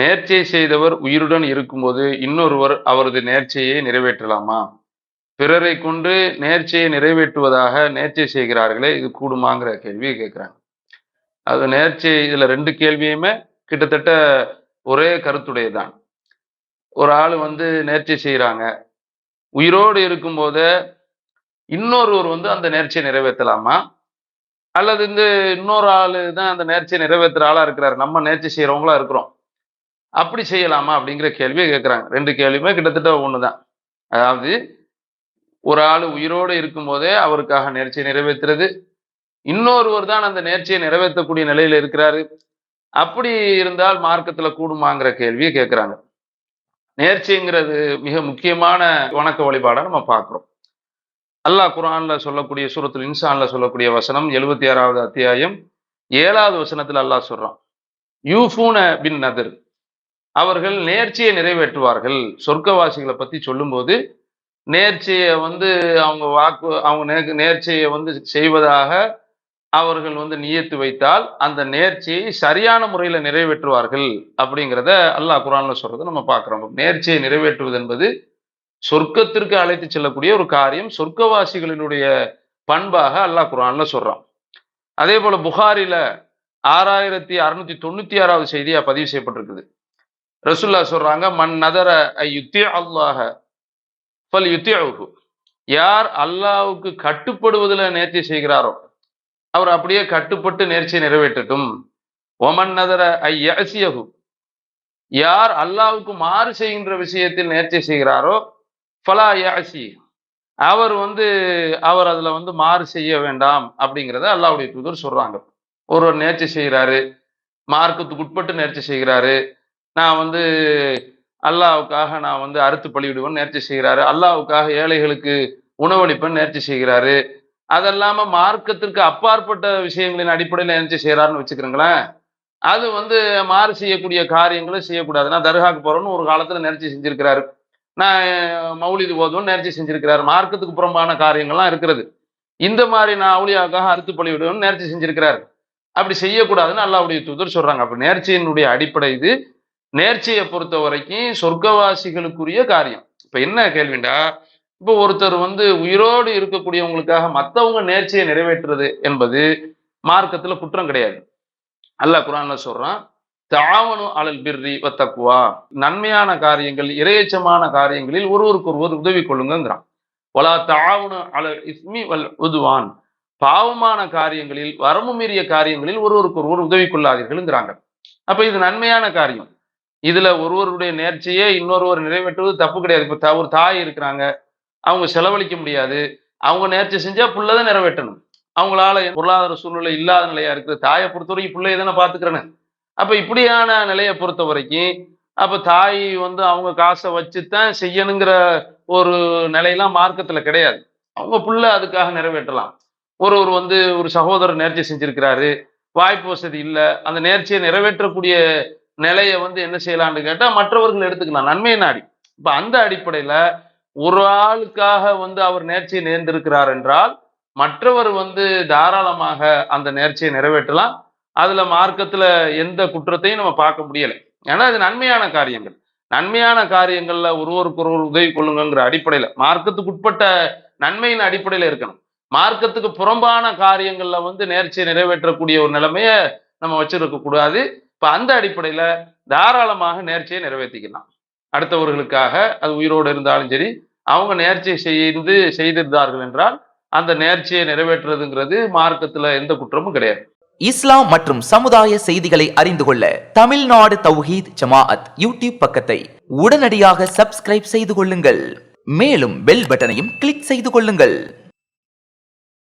நேர்ச்சை செய்தவர் உயிருடன் இருக்கும்போது இன்னொருவர் அவரது நேர்ச்சையை நிறைவேற்றலாமா? பிறரை கொண்டு நேர்ச்சையை நிறைவேற்றுவதாக நேர்ச்சை செய்கிறார்களே இது கூடுமாங்கிற கேள்வியை கேட்குறாங்க. அது நேர்ச்சை இதில் ரெண்டு கேள்வியுமே கிட்டத்தட்ட ஒரே கருத்துடையதான் ஒரு ஆள் வந்து நேர்ச்சை செய்கிறாங்க உயிரோடு இருக்கும்போதே இன்னொருவர் வந்து அந்த நேர்ச்சியை நிறைவேற்றலாமா? அல்லது இந்த இன்னொரு ஆளு தான் அந்த நேர்ச்சியை நிறைவேற்றுற ஆளாக இருக்கிறார். நம்ம நேர்ச்சி செய்கிறவங்களா இருக்கிறோம். அப்படி செய்யலாமா அப்படிங்கிற கேள்வியை கேட்குறாங்க ரெண்டு கேள்வியுமே கிட்டத்தட்ட ஒன்று தான் அதாவது ஒரு ஆள் உயிரோடு இருக்கும்போதே அவருக்காக நேர்ச்சியை நிறைவேற்றுறது இன்னொருவர் தான் அந்த நேர்ச்சியை நிறைவேற்றக்கூடிய நிலையில் இருக்கிறாரு. அப்படி இருந்தால் மார்க்கத்தில் கூடுமாங்கிற கேள்வியை கேட்குறாங்க நேர்ச்சிங்கிறது மிக முக்கியமான வணக்க வழிபாடாக நம்ம பார்க்குறோம். அல்லாஹ் குரானில் சொல்லக்கூடிய சூரத்துல் இன்சான்ல சொல்லக்கூடிய வசனம் எழுபத்தி ஆறாவது அத்தியாயம் ஏழாவது வசனத்தில் அல்லாஹ் சொல்றான். யூஃபூன பின் நதிர். அவர்கள் நேர்ச்சியை நிறைவேற்றுவார்கள். சொர்க்கவாசிகளை பத்தி சொல்லும்போது நேர்ச்சியை வந்து அவங்க வாக்கு அவங்க நேர்ச்சியை வந்து செய்வதாக அவர்கள் வந்து நியத்து வைத்தால் அந்த நேர்ச்சியை சரியான முறையில் நிறைவேற்றுவார்கள் அப்படிங்கிறத அல்லாஹ் குரான்ல சொல்றத நம்ம பார்க்குறோம். நேர்ச்சியை நிறைவேற்றுவது என்பது சொர்க்கத்திற்கு அழைத்து செல்லக்கூடிய ஒரு காரியம் சொர்க்கவாசிகளினுடைய பண்பாக அல்லாஹ் குரான்ல சொல்றான். அதே போல புகாரில ஆறாயிரத்தி அறுநூத்தி தொண்ணூத்தி ஆறாவது செய்தியா பதிவு செய்யப்பட்டிருக்குது. ரசுல்லா சொல்றாங்க மன் நதர யுத்தி அல்லாஹ பல் யுத்தி யார் அல்லாவுக்கு கட்டுப்படுவதில் நேர்த்தி செய்கிறாரோ அவர் அப்படியே கட்டுப்பட்டு நேர்ச்சியை நிறைவேற்றட்டும். ஒமன் நதர ஐயசியகு யசியகு யார் அல்லாவுக்கு மாறு செய்கின்ற விஷயத்தில் நேர்ச்சி செய்கிறாரோ ஃபலா யாசி அவர் வந்து அவர் அதுல வந்து மாறு செய்ய வேண்டாம் அப்படிங்கிறத அல்லாவுடைய தூதர் சொல்றாங்க. ஒருவர் நேர்ச்சி செய்கிறாரு மார்க்கத்துக்கு உட்பட்டு நேர்ச்சி செய்கிறாரு நான் வந்து அல்லாவுக்காக நான் வந்து அறுத்து பழிவிடுவேன் நேர்ச்சி செய்கிறாரு. அல்லாவுக்காக ஏழைகளுக்கு உணவளிப்பேன் நேர்ச்சி செய்கிறாரு. அதல்லாம மார்க்கத்திற்கு அப்பாற்பட்ட விஷயங்களின் அடிப்படையில் நேர்ச்சி செய்கிறாருன்னு வச்சுக்கிறீங்களேன். அது வந்து மாறு செய்யக்கூடிய காரியங்களை செய்யக்கூடாது. நான் தர்காக்கு போகிறோன்னு ஒரு காலத்துல நேர்ச்சி செஞ்சிருக்கிறாரு. நான் மௌலிது போதும்னு நேர்ச்சி செஞ்சிருக்கிறாரு. மார்க்கத்துக்கு புறம்பான காரியங்கள்லாம் இருக்கிறது. இந்த மாதிரி நான் அவுளியாவுக்காக அறுத்து பலிவிடுவேன் நேர்ச்சி செஞ்சிருக்கிறாரு. அப்படி செய்யக்கூடாதுன்னு அல்லாவுடைய தூதர் சொல்றாங்க. அப்ப நேர்ச்சியினுடைய அடிப்படை இது. நேர்ச்சியை பொறுத்த வரைக்கும் சொர்க்கவாசிகளுக்குரிய காரியம். இப்ப என்ன கேள்விண்டா? இப்போ ஒருத்தர் வந்து உயிரோடு இருக்கக்கூடியவங்களுக்காக மத்தவங்க நேர்ச்சியை நிறைவேற்றுறது என்பது மார்க்கத்துல குற்றம் கிடையாது. அல்லாஹ் குரான்ல சொல்றான் தாவனு அலல் பிர்ரி வத்தக்குவா நன்மையான காரியங்கள் இரையச்சமான காரியங்களில் ஒருவருக்கு ஒருவர் உதவி கொள்ளுங்கிறான் ஒலா தாவணு அலல் இஸ்மி வல் உதுவான். பாவமான காரியங்களில் வரம்பு மீறிய காரியங்களில் ஒருவருக்கு ஒருவர் உதவி கொள்ளாதீர்கள்ங்கிறாங்க. அப்ப இது நன்மையான காரியம். இதுல ஒருவருடைய நேர்ச்சியே இன்னொருவர் நிறைவேற்றுவது தப்பு கிடையாது. இப்போ த- ஒரு தாய் இருக்கிறாங்க. அவங்க செலவழிக்க முடியாது. அவங்க நேர்ச்சி செஞ்சா புள்ளதான் நிறைவேற்றணும். அவங்களால பொருளாதார சூழ்நிலை இல்லாத நிலையா இருக்குது. தாயை பொறுத்த வரைக்கும் பிள்ளையை தானே பாத்துக்கிறேன்னு அப்ப இப்படியான நிலையை பொறுத்த வரைக்கும் அப்ப தாய் வந்து அவங்க காசை வச்சுத்தான் செய்யணுங்கிற ஒரு நிலையெல்லாம் மார்க்கத்துல கிடையாது. அவங்க புள்ள அதுக்காக நிறைவேற்றலாம். ஒருவர் வந்து ஒரு சகோதரர் நேர்ச்சி செஞ்சிருக்கிறாரு. வாய்ப்பு வசதி இல்லை. அந்த நேர்ச்சியை நிறைவேற்றக்கூடிய நிலையை வந்து என்ன செய்யலாம்னு கேட்டால் மற்றவர்கள் எடுத்துக்கலாம். நன்மை நாடி இப்போ அந்த அடிப்படையில் ஒரு ஆளுக்காக வந்து அவர் நேர்ச்சியை நேர்ந்திருக்கிறார் என்றால் மற்றவர் வந்து தாராளமாக அந்த நேர்ச்சியை நிறைவேற்றலாம். அதுல மார்க்கத்துல எந்த குற்றத்தையும் நம்ம பார்க்க முடியலை. ஏன்னா அது நன்மையான காரியங்கள். நன்மையான காரியங்கள்ல ஒருவருக்கு ஒருவர் உதவி கொள்ளுங்கிற அடிப்படையில மார்க்கத்துக்கு உட்பட்ட நன்மையின் அடிப்படையில இருக்கணும். மார்க்கத்துக்கு புறம்பான காரியங்கள்ல வந்து நேர்ச்சியை நிறைவேற்றக்கூடிய ஒரு நிலைமைய நம்ம வச்சிருக்க கூடாது இப்ப அந்த அடிப்படையில தாராளமாக நேர்ச்சியை நிறைவேற்றிக்கலாம் அடுத்தவர்களுக்காக அது உயிரோடு இருந்தாலும் சரி அவங்க நேர்ச்சியை செய்து செய்திருந்தார்கள் என்றால் அந்த நேர்ச்சியை நிறைவேற்றுறதுங்கிறது மார்க்கத்துல எந்த குற்றமும் கிடையாது. இஸ்லாம் மற்றும் சமுதாய செய்திகளை அறிந்து கொள்ள தமிழ்நாடு தௌஹீத் ஜமாஅத் யூடியூப் பக்கத்தை உடனடியாக சப்ஸ்கிரைப் செய்து கொள்ளுங்கள். மேலும் பெல் பட்டனையும் கிளிக் செய்து கொள்ளுங்கள்.